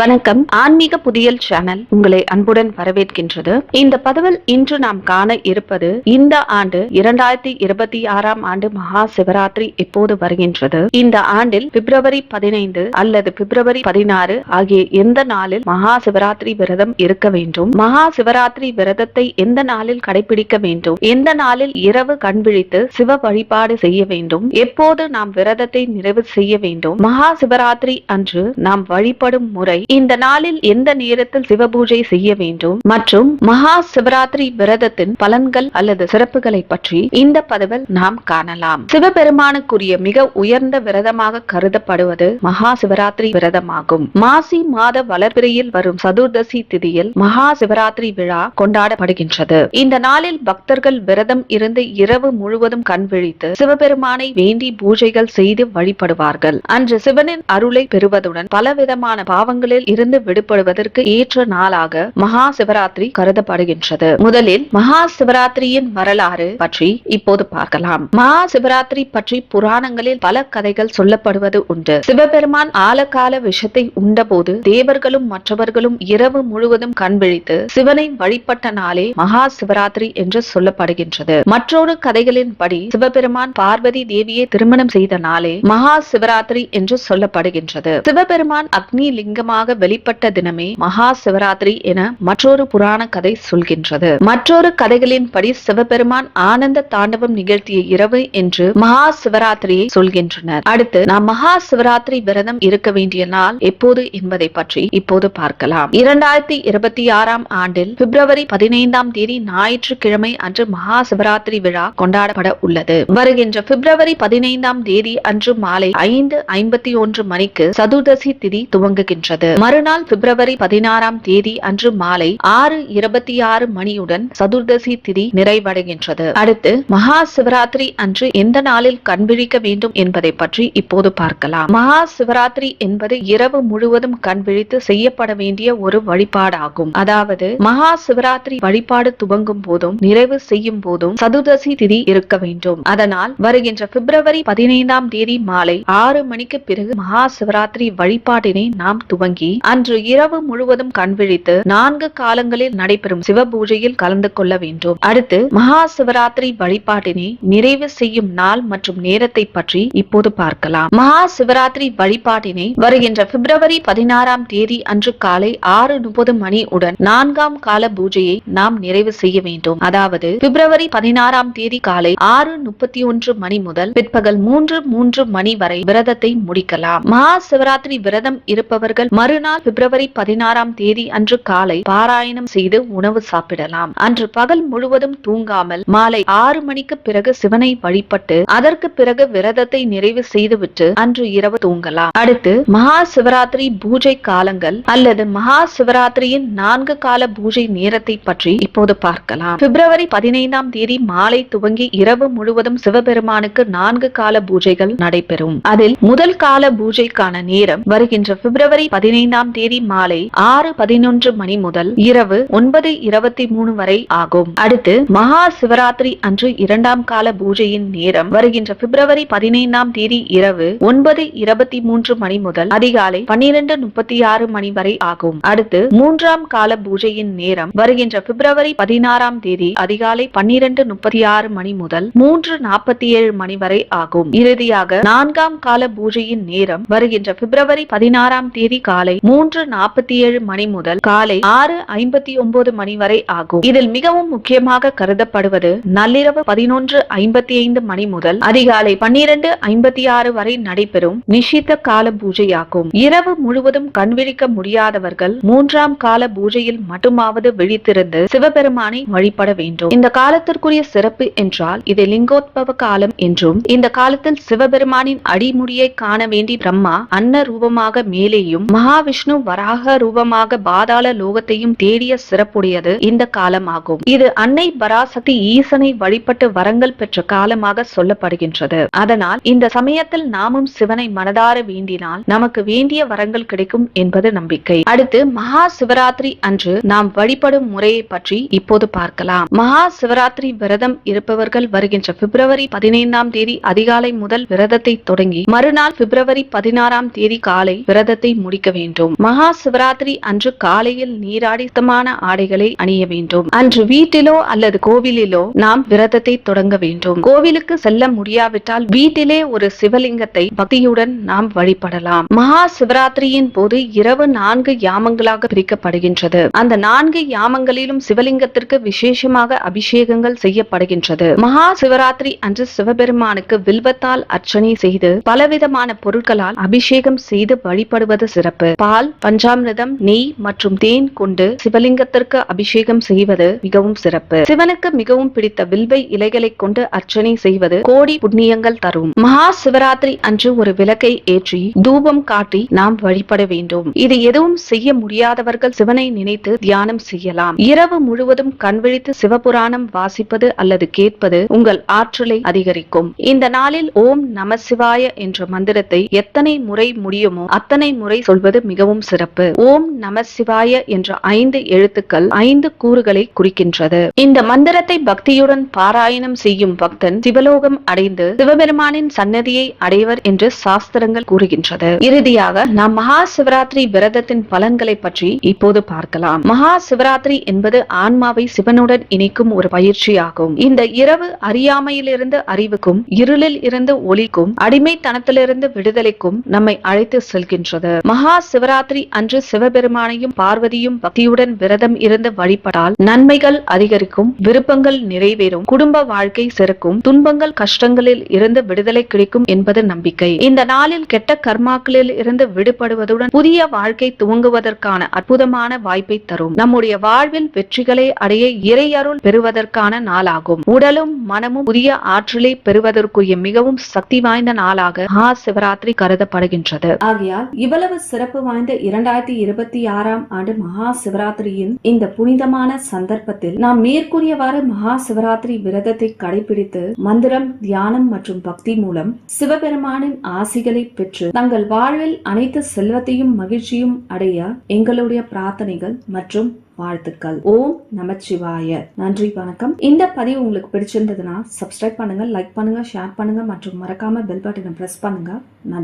வணக்கம். ஆன்மீக புதியல் சேனல் உங்களை அன்புடன் வரவேற்கின்றது. இந்த பதவில் இன்று நாம் காண இருப்பது இந்த ஆண்டு இரண்டாயிரத்தி இருபத்தி ஆறாம் ஆண்டு மகா சிவராத்திரி எப்போது வருகின்றது? இந்த ஆண்டில் பிப்ரவரி பதினைந்து அல்லது பிப்ரவரி பதினாறு ஆகிய எந்த நாளில் மகா சிவராத்திரி விரதம் இருக்க வேண்டும்? மகா சிவராத்திரி விரதத்தை எந்த நாளில் கடைபிடிக்க வேண்டும்? எந்த நாளில் இரவு கண்விழித்து சிவ வழிபாடு செய்ய வேண்டும்? எப்போது நாம் விரதத்தை நிறைவு செய்ய வேண்டும்? மகா சிவராத்திரி அன்று நாம் வழிபடும் முறை இந்த நாளில் எந்த நேரத்தில் சிவபூஜை செய்ய வேண்டும் மற்றும் மகா சிவராத்திரி விரதத்தின் பலன்கள் அல்லது சிறப்புகளை பற்றி இந்த பதிவில் நாம் காணலாம். சிவபெருமானுக்குரிய மிக உயர்ந்த விரதமாக கருதப்படுவது மகா சிவராத்திரி விரதமாகும். மாசி மாத வளர்பிறையில் வரும் சதுர்தசி திதியில் மகா சிவராத்திரி விழா கொண்டாடப்படுகின்றது. இந்த நாளில் பக்தர்கள் விரதம் இருந்து இரவு முழுவதும் கண் விழித்து சிவபெருமானை வேண்டி பூஜைகள் செய்து வழிபடுவார்கள். அன்று சிவனின் அருளை பெறுவதுடன் பலவிதமான பாவங்களில் இருந்து விடுபடுவதற்கு ஏற்ற நாளாக மகா சிவராத்திரி கருதப்படுகின்றது. முதலில் மகா சிவராத்திரியின் வரலாறு பற்றி இப்போது பார்க்கலாம். மகா சிவராத்திரி பற்றி புராணங்களில் பல கதைகள் சொல்லப்படுவது உண்டு. சிவபெருமான் ஆலகால விஷத்தை உண்டபோது தேவர்களும் மற்றவர்களும் இரவு முழுவதும் கண் விழித்து சிவனை வழிபட்ட நாளே மகா சிவராத்திரி என்று சொல்லப்படுகின்றது. மற்றொரு கதைகளின்படி சிவபெருமான் பார்வதி தேவியை திருமணம் செய்த நாளே மகா சிவராத்திரி என்று சொல்லப்படுகின்றது. சிவபெருமான் அக்னி லிங்கமாக வெளிப்பட்ட தினமே மகா சிவராத்திரி என மற்றொரு புராண கதை சொல்கின்றது. மற்றொரு கதைகளின்படி சிவபெருமான் ஆனந்த தாண்டவம் நிகழ்த்திய இரவு என்று மகா சிவராத்திரியை சொல்கின்றனர். அடுத்து நாம் மகா சிவராத்திரி விரதம் இருக்க வேண்டிய நாள் எப்போது என்பதை பற்றி இப்போது பார்க்கலாம். இரண்டாயிரத்தி இருபத்தி ஆறாம் ஆண்டில் பிப்ரவரி பதினைந்தாம் தேதி ஞாயிற்றுக்கிழமை அன்று மகா சிவராத்திரி விழா கொண்டாடப்பட உள்ளது. வருகின்ற பிப்ரவரி பதினைந்தாம் தேதி அன்று மாலை ஐந்து ஐம்பத்தி ஒன்று மணிக்கு சதுர்தசி திதி துவங்குகின்றது. மறுநாள் பிப்ரவரி பதினாறாம் தேதி அன்று மாலை ஆறு இருபத்தி ஆறு மணியுடன் சதுர்தசி திதி நிறைவடைகின்றது. அடுத்து மகா சிவராத்திரி அன்று எந்த நாளில் கண்விழிக்க வேண்டும் என்பதை பற்றி இப்போது பார்க்கலாம். மகா சிவராத்திரி என்பது இரவு முழுவதும் கண்விழித்து செய்யப்பட வேண்டிய ஒரு வழிபாடாகும். அதாவது மகா சிவராத்திரி வழிபாடு துவங்கும் போதும் நிறைவு செய்யும் போதும் சதுர்தசி திதி இருக்க வேண்டும். அதனால் வருகின்ற பிப்ரவரி பதினைந்தாம் தேதி மாலை ஆறு மணிக்கு பிறகு மகா சிவராத்திரி வழிபாட்டினை நாம் துவங்கி அன்று இரவு முழுவதும் கண்விழித்து நான்கு காலங்களில் நடைபெறும் சிவபூஜையில் கலந்து கொள்ள வேண்டும். அடுத்து மகா சிவராத்திரி வழிபாட்டினை நிறைவு செய்யும் நாள் மற்றும் நேரத்தை பற்றி இப்போது பார்க்கலாம். மகா சிவராத்திரி வழிபாட்டினை வருகின்ற பிப்ரவரி பதினாறாம் தேதி அன்று காலை ஆறு முப்பது மணி உடன் நான்காம் கால பூஜையை நாம் நிறைவு செய்ய வேண்டும். அதாவது பிப்ரவரி பதினாறாம் தேதி காலை ஆறு முப்பத்தி ஒன்று மணி முதல் பிற்பகல் மூன்று மூன்று மணி வரை விரதத்தை முடிக்கலாம். மகா சிவராத்திரி விரதம் இருப்பவர்கள் மறுநாள் பிப்ரவரி பதினாறாம் தேதி அன்று காலை பாராயணம் செய்து உணவு சாப்பிடலாம். அன்று பகல் முழுவதும் தூங்காமல் மாலை ஆறு மணிக்கு பிறகு சிவனை வழிபட்டு அதற்கு பிறகு விரதத்தை நிறைவு செய்துவிட்டு அன்று இரவு தூங்கலாம். அடுத்து மகா சிவராத்திரி பூஜை காலங்கள் அல்லது மகா சிவராத்திரியின் நான்கு கால பூஜை நேரத்தை பற்றி இப்போது பார்க்கலாம். பிப்ரவரி பதினைந்தாம் தேதி மாலை துவங்கி இரவு முழுவதும் சிவபெருமானுக்கு நான்கு கால பூஜைகள் நடைபெறும். அதில் முதல் கால பூஜைக்கான நேரம் வருகின்ற பிப்ரவரி பதினைந்தாம் தேதி மாலை ஆறு பதினொன்று மணி முதல் இரவு ஒன்பது இருபத்தி மூணு வரை ஆகும். அடுத்து மகா சிவராத்திரி அன்று இரண்டாம் கால பூஜையின் நேரம் வருகின்ற பிப்ரவரி பதினைந்தாம் தேதி இரவு ஒன்பது இருபத்தி மூன்று மணி முதல் அதிகாலை பன்னிரண்டு முப்பத்தி ஆறு மணி வரை ஆகும். அடுத்து மூன்றாம் கால பூஜையின் நேரம் வருகின்ற பிப்ரவரி பதினாறாம் தேதி அதிகாலை பன்னிரண்டு முப்பத்தி ஆறு மணி முதல் மூன்று நாற்பத்தி ஏழு மணி வரை ஆகும். இறுதியாக நான்காம் கால பூஜையின் நேரம் வருகின்ற பிப்ரவரி பதினாறாம் தேதி காலை காலை மூன்று நாற்பத்தி ஏழு மணி முதல் காலை ஆறு ஐம்பத்தி ஒன்பது மணி வரை ஆகும். இதில் மிகவும் முக்கியமாக கருதப்படுவது நள்ளிரவு பதினொன்று ஐம்பத்தி ஐந்து மணி முதல் அதிகாலை பன்னிரண்டு ஐம்பத்தி ஆறு வரை நடைபெறும் நிஷித்த கால பூஜையாகும். இரவு முழுவதும் கண்விழிக்க முடியாதவர்கள் மூன்றாம் கால பூஜையில் மட்டுமாவது விழித்திருந்து சிவபெருமானை வழிபட வேண்டும். இந்த காலத்திற்குரிய சிறப்பு என்றால் இது லிங்கோத்பவ காலம் என்றும் இந்த காலத்தில் சிவபெருமானின் அடிமுடியை காண வேண்டி பிரம்மா அன்ன ரூபமாக மேலேயும் மகா மகாவிஷ்ணு வராக ரூபமாக பாதாள லோகத்தையும் தேடிய சிறப்புடையது இந்த காலமாகும். இது அன்னை பராசக்தி ஈசனை வழிபட்டு வரங்கள் பெற்ற காலமாக சொல்லப்படுகின்றது. அதனால் இந்த சமயத்தில் நாமும் சிவனை மனதார வேண்டினால் நமக்கு வேண்டிய வரங்கள் கிடைக்கும் என்பது நம்பிக்கை. அடுத்து மகா சிவராத்திரி அன்று நாம் வழிபடும் முறையை பற்றி இப்போது பார்க்கலாம். மகா சிவராத்திரி விரதம் இருப்பவர்கள் வருகின்ற பிப்ரவரி பதினைந்தாம் தேதி அதிகாலை முதல் விரதத்தை தொடங்கி மறுநாள் பிப்ரவரி பதினாறாம் தேதி காலை விரதத்தை முடிக்க வேண்டும். வேண்டும். மகா சிவராத்திரி அன்று காலையில் நீராடித்தமான ஆடைகளை அணிய வேண்டும். அன்று வீட்டிலோ அல்லது கோவிலிலோ நாம் விரதத்தை தொடங்க வேண்டும். கோவிலுக்கு செல்ல முடியாவிட்டால் வீட்டிலே ஒரு சிவலிங்கத்தை பக்தியுடன் நாம் வழிபடலாம். மகா சிவராத்திரியின் போது இரவு நான்கு யாமங்களாக பிரிக்கப்படுகின்றது. அந்த நான்கு யாமங்களிலும் சிவலிங்கத்திற்கு விசேஷமாக அபிஷேகங்கள் செய்யப்படுகின்றது. மகா சிவராத்திரி அன்று சிவபெருமானுக்கு வில்வத்தால் அர்ச்சனை செய்து பலவிதமான பொருட்களால் அபிஷேகம் செய்து வழிபடுவது சிறப்பு. பால் பஞ்சாமிர்தம் நெய் மற்றும் தேன் கொண்டு சிவலிங்கத்திற்கு அபிஷேகம் செய்வது மிகவும் சிறப்பு. சிவனுக்கு மிகவும் பிடித்த வில்வை இலைகளை கொண்டு அர்ச்சனை செய்வது கோடி புண்ணியங்கள் தரும். மகா சிவராத்திரி அன்று ஒரு விளக்கை ஏற்றி தூபம் காட்டி நாம் வழிபட வேண்டும். இது எதுவும் செய்ய முடியாதவர்கள் சிவனை நினைத்து தியானம் செய்யலாம். இரவு முழுவதும் கண்விழித்து சிவபுராணம் வாசிப்பது அல்லது கேட்பது உங்கள் ஆற்றலை அதிகரிக்கும். இந்த நாளில் ஓம் நம சிவாய என்ற மந்திரத்தை எத்தனை முறை முடியுமோ அத்தனை முறை சொல்வது மிகவும் சிறப்பு. ஓம் நம சிவாய என்ற ஐந்து எழுத்துக்கள் ஐந்து கூறுகளை குறிக்கின்றது. இந்த மந்திரத்தை பக்தியுடன் பாராயணம் செய்யும் பக்தன் சிவலோகம் அடைந்து சிவபெருமானின் சன்னதியை அடைவர் என்று சாஸ்திரங்கள் கூறுகின்றது. இறுதியாக நாம் மகா சிவராத்திரி விரதத்தின் பலன்களை பற்றி இப்போது பார்க்கலாம். மகா சிவராத்திரி என்பது ஆன்மாவை சிவனுடன் இணைக்கும் ஒரு பயிற்சியாகும். இந்த இரவு அறியாமையிலிருந்து அறிவுக்கும் இருளில் இருந்து ஒளிக்கும் அடிமைத்தனத்திலிருந்து விடுதலைக்கும் நம்மை அழைத்து செல்கின்றது. மகா சிவராத்திரி அன்று சிவபெருமானையும் பார்வதியும் பக்தியுடன் விரதம் இருந்து வழிபட்டால் நன்மைகள் அதிகரிக்கும் விருப்பங்கள் நிறைவேறும் குடும்ப வாழ்க்கை சிறக்கும் துன்பங்கள் கஷ்டங்களில் இருந்து விடுதலை கிடைக்கும் என்பது நம்பிக்கை. இந்த நாளில் கெட்ட கர்மாக்களில் இருந்து விடுபடுவதுடன் புதிய வாழ்க்கை துவங்குவதற்கான அற்புதமான வாய்ப்பை தரும். நம்முடைய வாழ்வில் வெற்றிகளை அடைய இறையருள் பெறுவதற்கான நாளாகும். உடலும் மனமும் புதிய ஆற்றலை பெறுவதற்குரிய மிகவும் சக்தி வாய்ந்த நாளாக மகா சிவராத்திரி கருதப்படுகின்றது. ஆகையால் இவ்வளவு சிறப்பு வாய்ந்த இரண்டாயிரத்தி இருபத்தி ஆறாம் ஆண்டு மகா சிவராத்திரியின் இந்த புனிதமான சந்தர்ப்பத்தில் நாம் மேற்கூறியவாறு மகா சிவராத்திரி விரதத்தை கடைபிடித்து மந்திரம் தியானம் மற்றும் பக்தி மூலம் சிவபெருமானின் ஆசிகளை பெற்று தங்கள் வாழ்வில் அனைத்து செல்வத்தையும் மகிழ்ச்சியும் அடைய எங்களுடைய பிரார்த்தனைகள் மற்றும் வாழ்த்துக்கள். ஓம் நமச்சிவாய. நன்றி வணக்கம். இந்த பதிவு உங்களுக்கு பிடிச்சிருந்ததுன்னா சப்ஸ்கிரைப் பண்ணுங்க லைக் பண்ணுங்க ஷேர் பண்ணுங்க மற்றும் மறக்காம பெல் பட்டனை பிரஸ் பண்ணுங்க. நன்றி.